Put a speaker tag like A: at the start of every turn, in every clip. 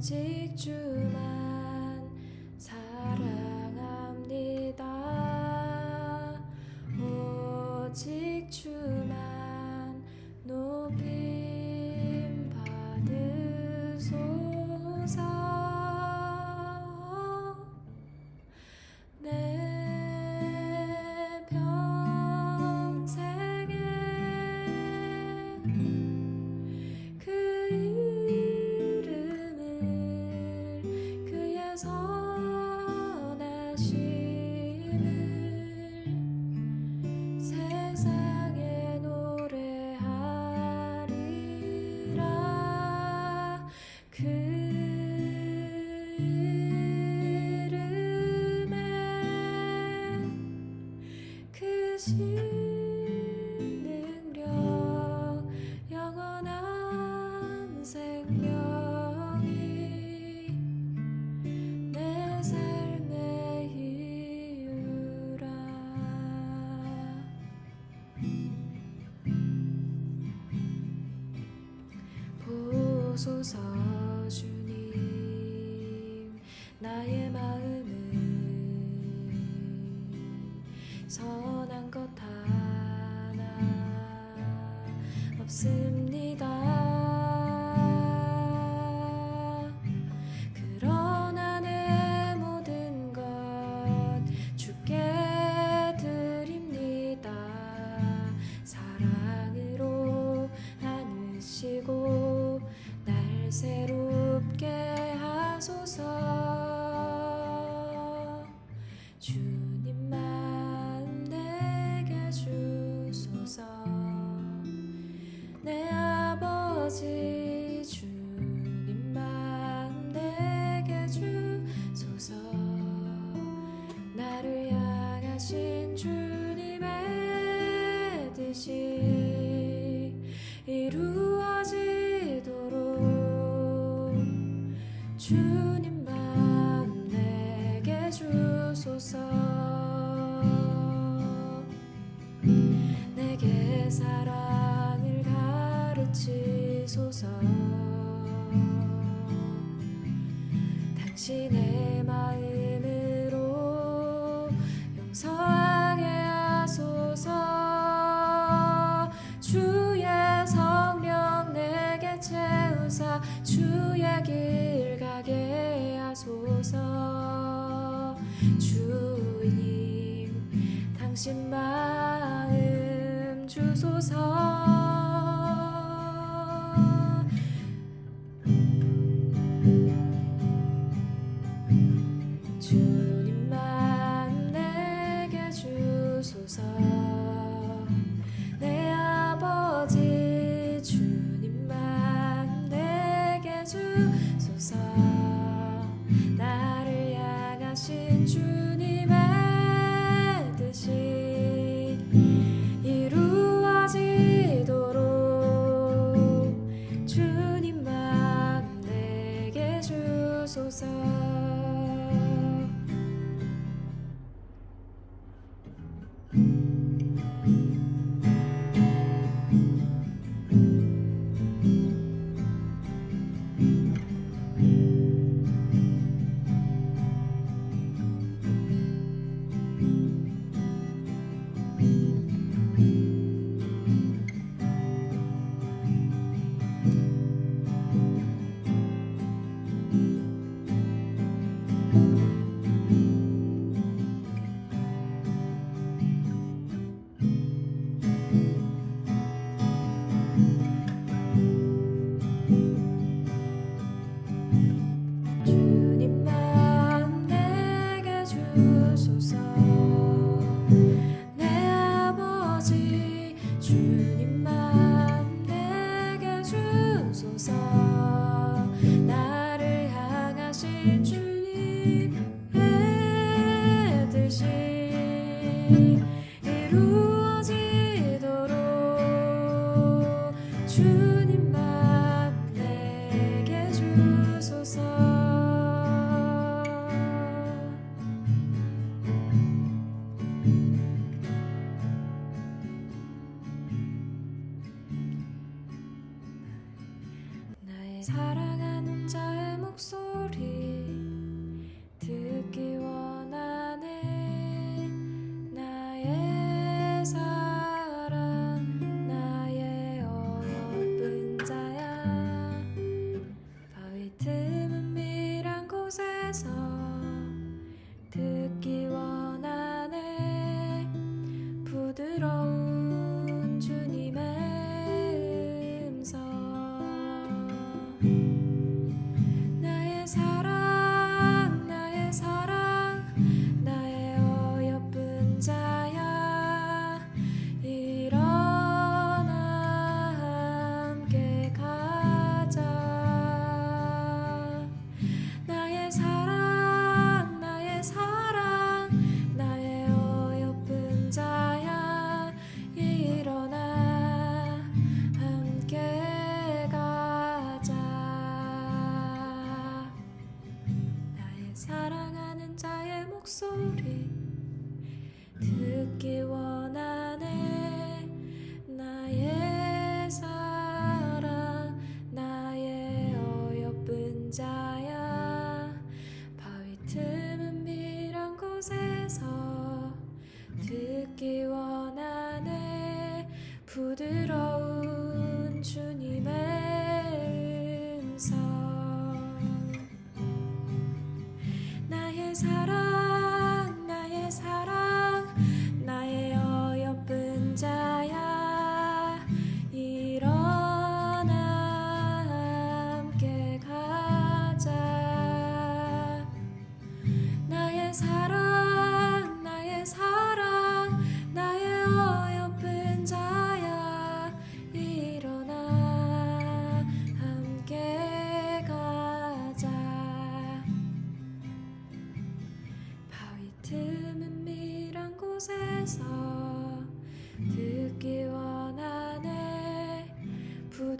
A: take true love. 하소서 주님 나의 마음은 선한 것 하나 없습니다. true. 사랑을 가르치소서. 당신의 마음 so sorry. 사랑.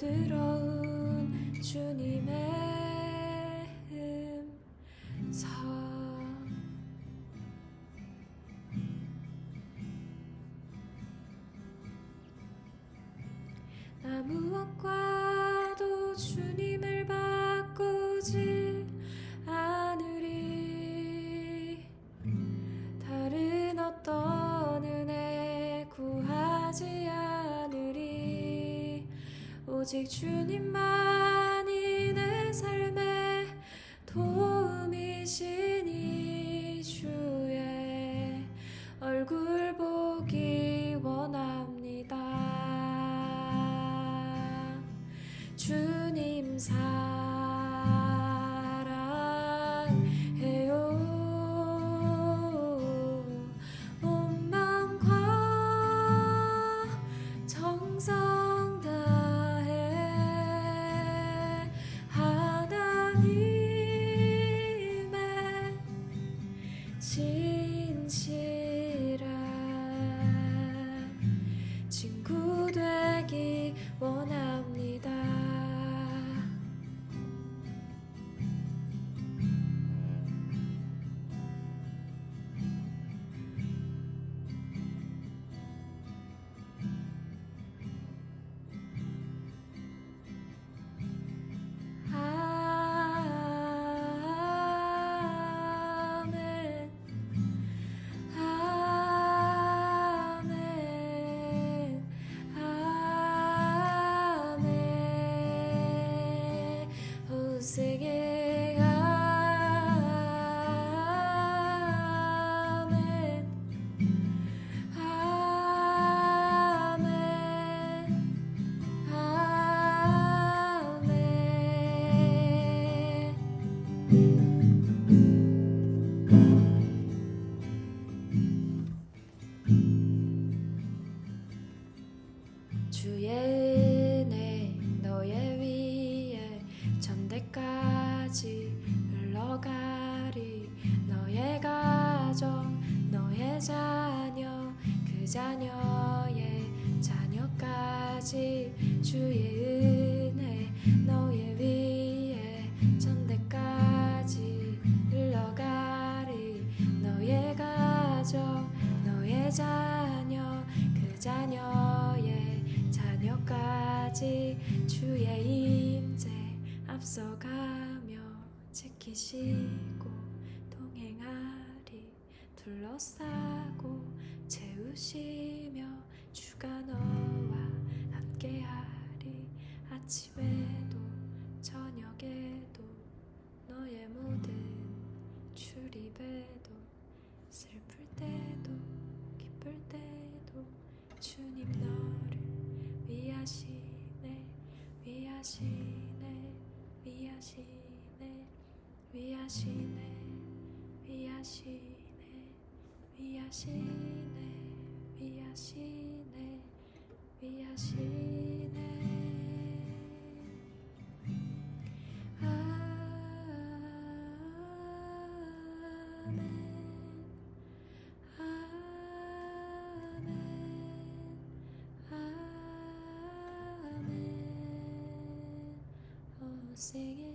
A: 들어. 오직 주님만 轻轻 Sing it. 끝까지 흘러가리. 너의 가정 너의 자녀 그 자녀의 자녀까지 주의 지키시고 동행하리 둘러싸고 채우시며 주가 너와 함께하리. 아침에도 저녁에도 너의 모든 출입에도 슬플 때도 기쁠 때도 주님 너를 위하시네 위하시네 위하시네 미야시네 미야시네 미야시네 미야시네 미야시네 아멘 singing.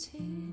A: 情。